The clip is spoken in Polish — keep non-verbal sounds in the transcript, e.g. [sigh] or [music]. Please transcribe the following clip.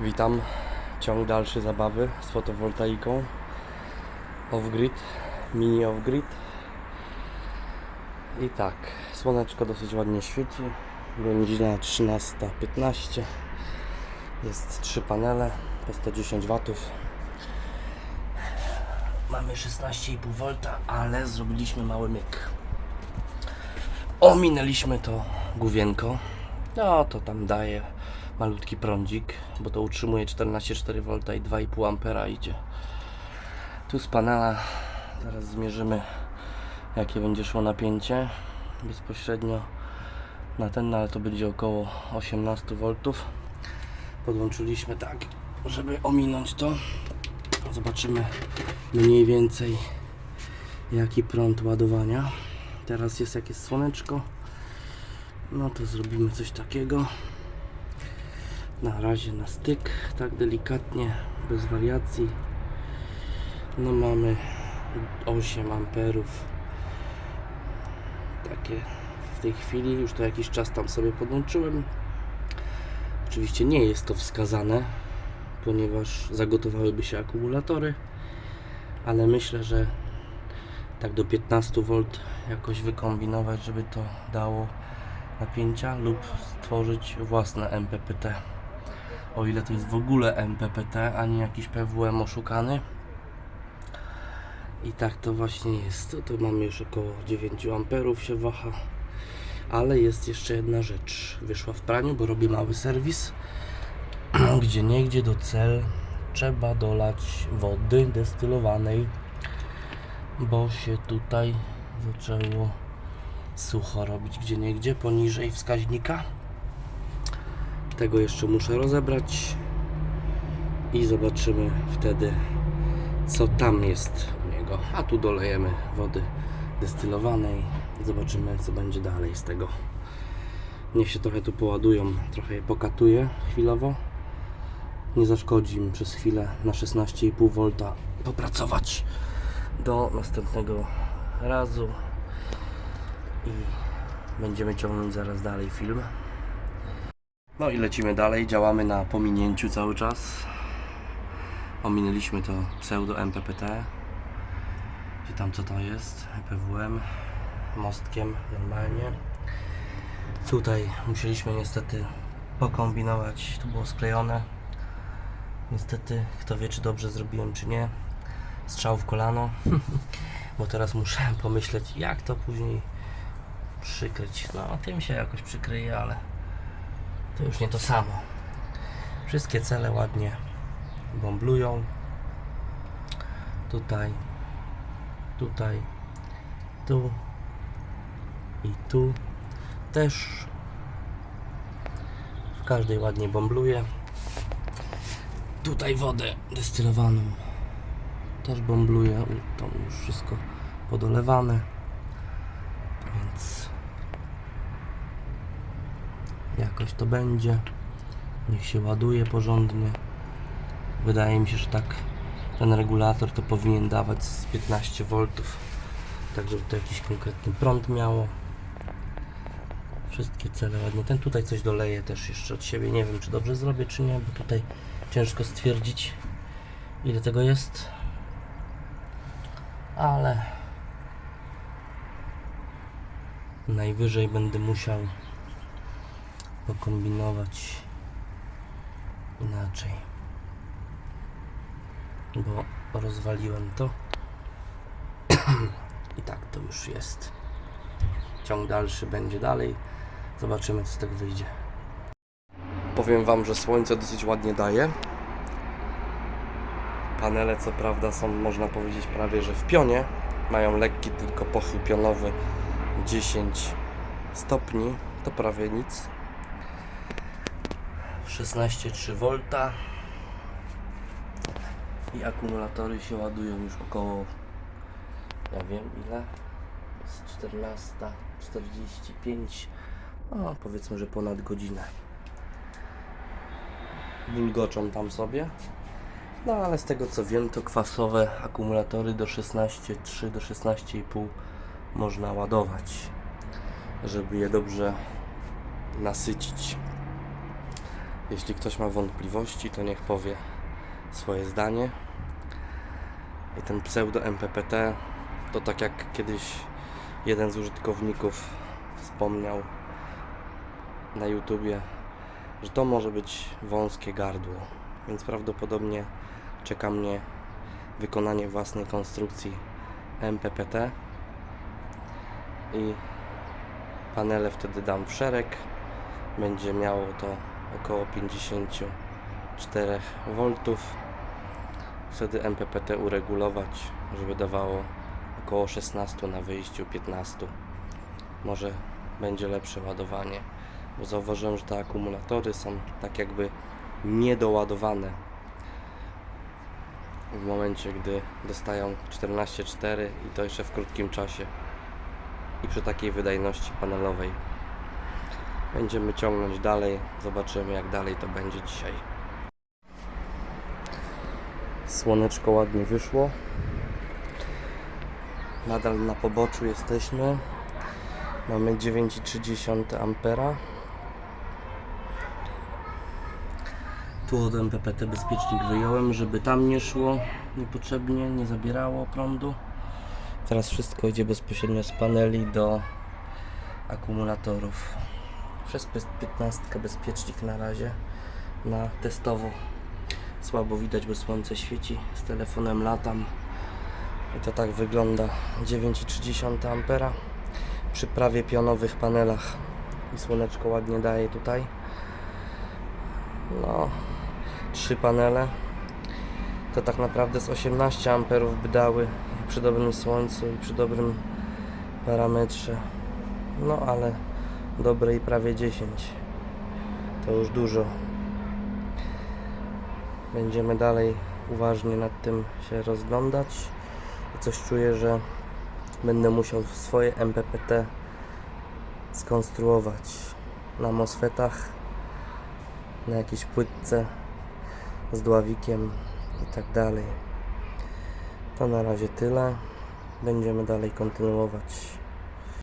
Witam. Ciąg dalszy zabawy z fotowoltaiką. Off-grid, mini off-grid. I tak, słoneczko dosyć ładnie świeci. Godzina 13.15. Jest trzy panele po 110 watów. Mamy 16,5 V, ale zrobiliśmy mały myk. Ominęliśmy to główienko. No to tam daje malutki prądzik, bo to utrzymuje 14,4 V i 2,5 ampera idzie. Tu z panela zaraz zmierzymy jakie będzie szło napięcie bezpośrednio na ten, no ale to będzie około 18 V. Podłączyliśmy tak, żeby ominąć to. Zobaczymy mniej więcej jaki prąd ładowania. Teraz jest jak jest słoneczko. No to zrobimy coś takiego. Na razie na styk, tak delikatnie, bez wariacji. No mamy 8 amperów. Takie w tej chwili, już to jakiś czas tam sobie podłączyłem. Oczywiście nie jest to wskazane, ponieważ zagotowałyby się akumulatory, ale myślę, że tak do 15 V jakoś wykombinować, żeby to dało napięcia lub stworzyć własne MPPT. O ile to jest w ogóle MPPT, a nie jakiś PWM oszukany. I tak to właśnie jest. To, mamy już około 9 amperów się waha. Ale jest jeszcze jedna rzecz. Wyszła w praniu, bo robię mały serwis. [clears throat] Gdzie niegdzie do cel trzeba dolać wody destylowanej, bo się tutaj zaczęło sucho robić gdzie niegdzie poniżej wskaźnika. Tego jeszcze muszę rozebrać i zobaczymy wtedy co tam jest u niego. A tu dolejemy wody destylowanej. Zobaczymy co będzie dalej z tego. Niech się trochę tu poładują, trochę je pokatuję chwilowo. Nie zaszkodzi im przez chwilę na 16,5 V popracować do następnego razu i będziemy ciągnąć zaraz dalej film. No i lecimy dalej, działamy na pominięciu cały czas. Ominęliśmy to pseudo MPPT. Gdzie tam co to jest? EPWM mostkiem normalnie. Tutaj musieliśmy niestety pokombinować, to było sklejone. Niestety, kto wie czy dobrze zrobiłem czy nie. Strzał w kolano. [laughs] Bo teraz muszę pomyśleć jak to później przykryć. No, tym się jakoś przykryje, ale to już nie to samo. Wszystkie cele ładnie bomblują. Tutaj, tutaj, tu i tu też. W każdej ładnie bombluje. Tutaj wodę destylowaną też bombluje. To już wszystko podolewane. Więc jakoś to będzie. Niech się ładuje porządnie. Wydaje mi się, że tak ten regulator to powinien dawać z 15 V. Tak, żeby to jakiś konkretny prąd miało. Wszystkie cele ładnie. Ten tutaj coś doleje też jeszcze od siebie. Nie wiem, czy dobrze zrobię, czy nie, bo tutaj ciężko stwierdzić, ile tego jest. Ale najwyżej będę musiał pokombinować inaczej. Bo rozwaliłem to. [clears throat] I tak to już jest. Ciąg dalszy będzie dalej. Zobaczymy, co z tego wyjdzie. Powiem Wam, że słońce dosyć ładnie daje. Panele, co prawda, są, można powiedzieć, prawie że w pionie. Mają lekki tylko pochył pionowy 10 stopni. To prawie nic. 16,3 V i akumulatory się ładują już około ja wiem ile z 14.45 no powiedzmy, że ponad godzinę. Bulgoczą tam sobie. No ale z tego co wiem to kwasowe akumulatory do 16,3 do 16,5 można ładować żeby je dobrze nasycić Jeśli ktoś ma wątpliwości, to niech powie swoje zdanie. I ten pseudo MPPT to tak jak kiedyś jeden z użytkowników wspomniał na YouTubie, że to może być wąskie gardło, więc prawdopodobnie czeka mnie wykonanie własnej konstrukcji MPPT i panele wtedy dam w szereg. Będzie miało to około 54 V. Wtedy MPPT uregulować, żeby dawało około 16 na wyjściu, 15. Może będzie lepsze ładowanie, bo zauważyłem, że te akumulatory są tak jakby niedoładowane w momencie, gdy dostają 14,4 i to jeszcze w krótkim czasie i przy takiej wydajności panelowej. Będziemy ciągnąć dalej, zobaczymy jak dalej to będzie dzisiaj. Słoneczko ładnie wyszło. Nadal na poboczu jesteśmy. Mamy 9,3 ampera. Tu od MPPT bezpiecznik wyjąłem, żeby tam nie szło niepotrzebnie, nie zabierało prądu. Teraz wszystko idzie bezpośrednio z paneli do akumulatorów. Przez 15 bezpiecznik na razie na testowo. Słabo widać, bo słońce świeci. Z telefonem latam. I to tak wygląda 9,3 ampera przy prawie pionowych panelach. I słoneczko ładnie daje tutaj. No, trzy panele. To tak naprawdę z 18 amperów by dały przy dobrym słońcu i przy dobrym parametrze. No ale dobre i prawie 10. To już dużo. Będziemy dalej uważnie nad tym się rozglądać. Coś czuję, że będę musiał swoje MPPT skonstruować na MOSFETach, na jakiejś płytce z dławikiem i tak dalej. To na razie tyle. Będziemy dalej kontynuować